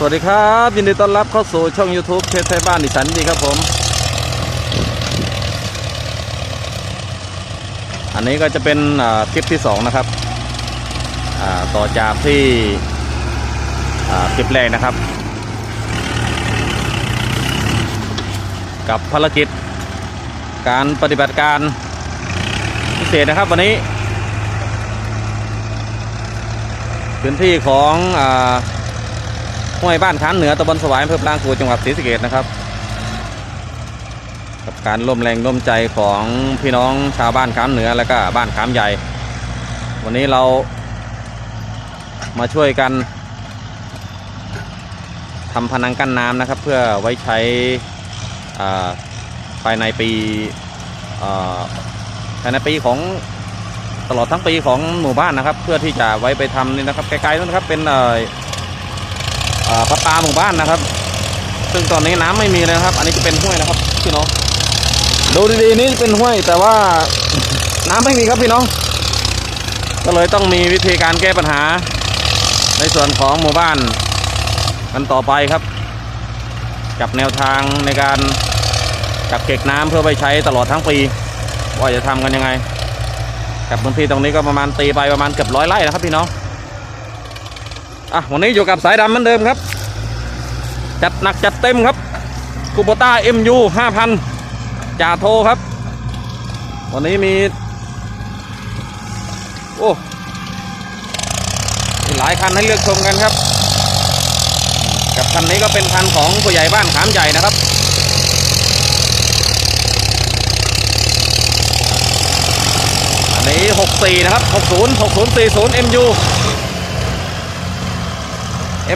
สวัสดีครับ ยินดีต้อนรับเข้าสู่ช่อง YouTube เพจไทยบ้านดิฉันดีครับผม อันนี้ก็จะเป็นคลิปที่สองนะครับ ต่อจากที่คลิปแรกนะครับ กับภารกิจการปฏิบัติการพิเศษนะครับวันนี้ พื้นที่ของอ ห้วยบ้านค้านเหนือตำบลสวายอำเภอปรางกูจังหวัดศรีสะเกษนะครับ กับการร่วมแรงร่วมใจของพี่น้องชาวบ้านค้ามเหนือและก็บ้านค้ามใหญ่ วันนี้เรามาช่วยกันทำพนังกั้นน้ำนะครับ เพื่อไว้ใช้ภายในปีภายในปีของตลอดทั้งปีของหมู่บ้านนะครับ เพื่อที่จะไว้ไปทำนี่นะครับไกลๆนู้นนะครับเป็นเอ่อ ประปาหมู่บ้านนะครับ ซึ่งตอนนี้น้ำไม่มีเลยนะครับ อันนี้จะเป็นห้วยนะครับพี่น้องดูดีๆนี่เป็นห้วยแต่ว่าน้ำไม่มีครับพี่น้องก็เลยต้องมีวิธีการแก้ปัญหา ในส่วนของหมู่บ้าน กันต่อไปครับ กับแนวทางในการกักเก็บน้ำเพื่อไปใช้ตลอดทั้งปี ว่าจะทำกันยังไง กับพื้นที่ตรงนี้ก็ประมาณตีไปประมาณเกือบร้อยไร่นะครับพี่น้อง อะวันนี้อยู่กับสายดำเหมือนเดิมครับ จัดหนักจัดเต็มครับคูโบต้า MU 5,000จ่าโทครับ วันนี้มี โอ้มีหลายคันให้เลือกชมกันครับ กับคันนี้ก็เป็นคันของผู้ใหญ่บ้านขามใหญ่นะครับอันนี้ 64 นะครับ 60 6040 MU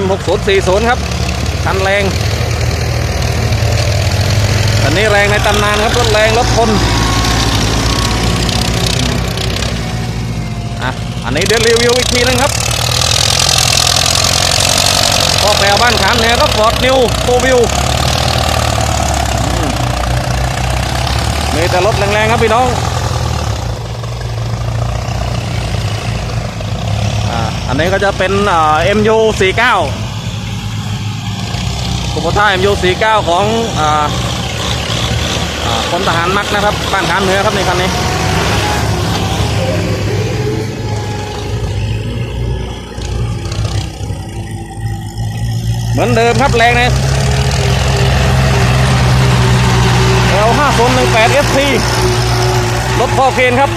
M6040 ครับคันแรงอันนี้แรงในตำนานครับรถแรงรถทนอะอันนี้เดี๋ยวรีวิวอีกทีนึงครับก็แปลบ้านขามเนี่ยก็ฟอร์ดนิวโฟวิวมีแต่รถแรงๆครับพี่น้อง อันนี้ก็จะเป็นเอ่า MU 49คุปท่า MU 49ของอ่เก้าขอ่าพลทหารมักนะครับบ้านขามเหนือครับในคันนี้เหมือนเดิมครับแรงเลย L 5 0 1 8 ST รถพ่อเคนครับ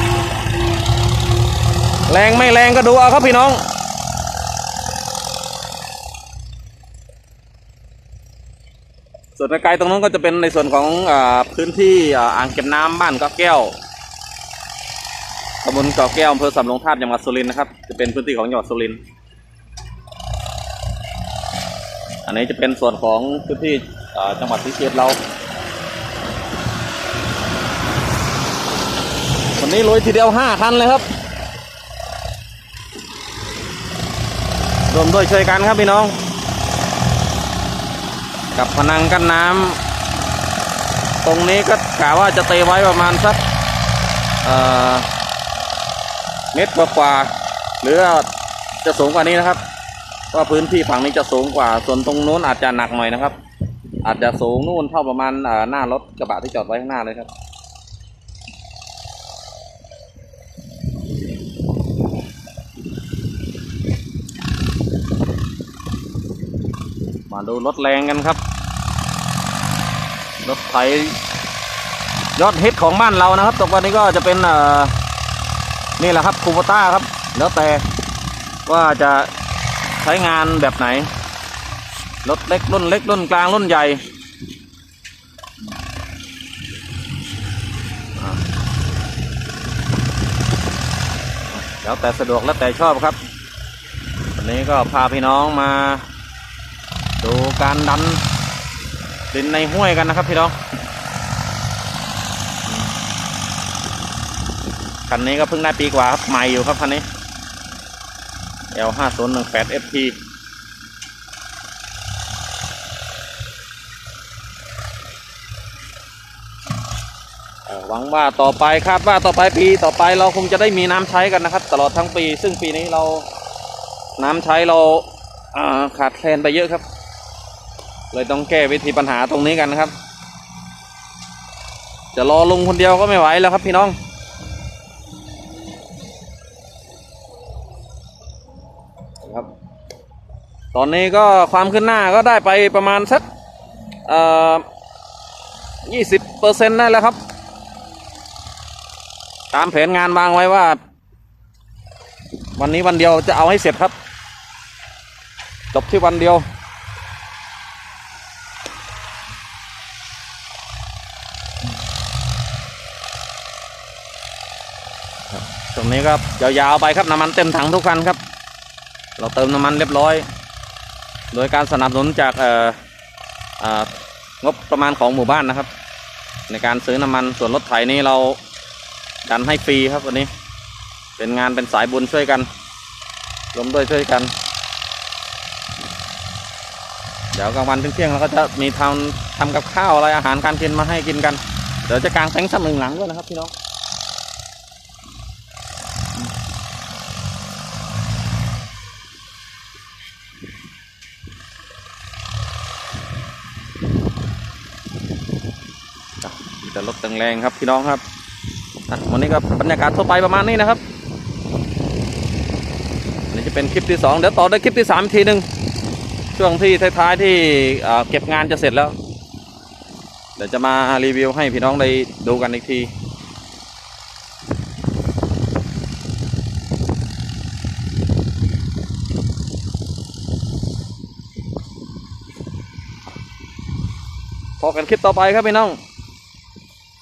แรงไม่แรงก็ดูเอาครับพี่น้อง ส่วนไกลๆตรงนู้นก็จะเป็นในส่วนของอพื้นที่อ่างเก็บน้ำบ้านเกาะแก้วตำบลเกาะแก้วอำเภอสำโรงทาบจังหวัดสุรินทร์นะครับ จะเป็นพื้นที่ของจังหวัดสุรินทร์อันนี้จะเป็นส่วนของพื้นที่จังหวัดศรีสะเกษเราวันนี้ลุยทีเดียวห้าคันเลยครับรวมด้วยช่วยกันครับพี่น้อง กับพนังกั้นน้ำตรงนี้ก็กะว่าจะเตะไว้ประมาณสักเมตรกว่าๆหรือจะสูงกว่านี้นะครับว่าพื้นที่ฝั่งนี้จะสูงกว่า ส่วนตรงนู้นอาจจะหนักหน่อยนะครับ อาจจะสูงนู่นเท่าประมาณหน้ารถกระบะที่จอดไว้ข้างหน้าเลยครับ มาดูรถแรงกันครับ รถไถยอดฮิตของบ้านเรานะครับตกวันนี้ก็จะเป็นเอ่อนี่แหละครับคูโบต้าครับ แล้วแต่ว่าจะใช้งานแบบไหน รถเล็กรุ่นเล็กรุ่นกลางรุ่นใหญ่แล้วแต่สะดวกแล้วแต่ชอบครับ วันนี้ก็พาพี่น้องมา การดันดินในห้วยกันนะครับพี่น้องคันนี้ก็เพิ่งได้ปีกว่าครับใหม่อยู่ครับคันนี้ L 5 0 1 8 FT เอ่อหวังว่าต่อไปคาดว่าต่อไปปีต่อไปเราคงจะได้มีน้ำใช้กันนะครับ ตลอดทั้งปี ซึ่งปีนี้เราน้ำใช้เราอ่าขาดแคลนไปเยอะครับ เลยต้องแก้วิธีปัญหาตรงนี้กันนะครับ จะรอลุงคนเดียวก็ไม่ไหวแล้วครับพี่น้อง ครับ ตอนนี้ก็ความขึ้นหน้าก็ได้ไปประมาณสักเอ่อยี่สิบเปอร์เซ็นต์ได้แล้วครับ ตามแผนงานวางไว้ว่า วันนี้วันเดียวจะเอาให้เสร็จครับ จบที่วันเดียว รงนี้ก็ยาวๆไปครับน้ำมันเต็มถังทุกคันครับ เราเติมน้ำมันเรียบร้อย โดยการสนับสนุนจากเอ่องบประมาณของหมู่บ้านนะครับ ในการซื้อน้ำมันส่วนรถไถนี้เราดันให้ฟรีครับวันนี้ เป็นงานเป็นสายบุญช่วยกันรวมด้วยช่วยกัน เดี๋ยวกลางวันเที่ยงๆเราก็จะมีทำทำกับข้าวอะไรอาหารการกินมาให้กินกัน เดี๋ยวจะกางเต็นท์สักหนึ่งหลังด้วยนะครับพี่น้อง จะลดแรงครับพี่น้องครับวันนี้ก็บรรยากาศทั่วไปประมาณนี้นะครับอันนี้จะเป็นคลิปที่สองเดี๋ยวต่อด้วยคลิปที่สามอีกทีหนึ่งช่วงที่ท้ายๆที่เก็บงานจะเสร็จแล้ว เดี๋ยวจะมารีวิวให้พี่น้องได้ดูกันอีกทีพอกันคลิปต่อไปครับพี่น้อง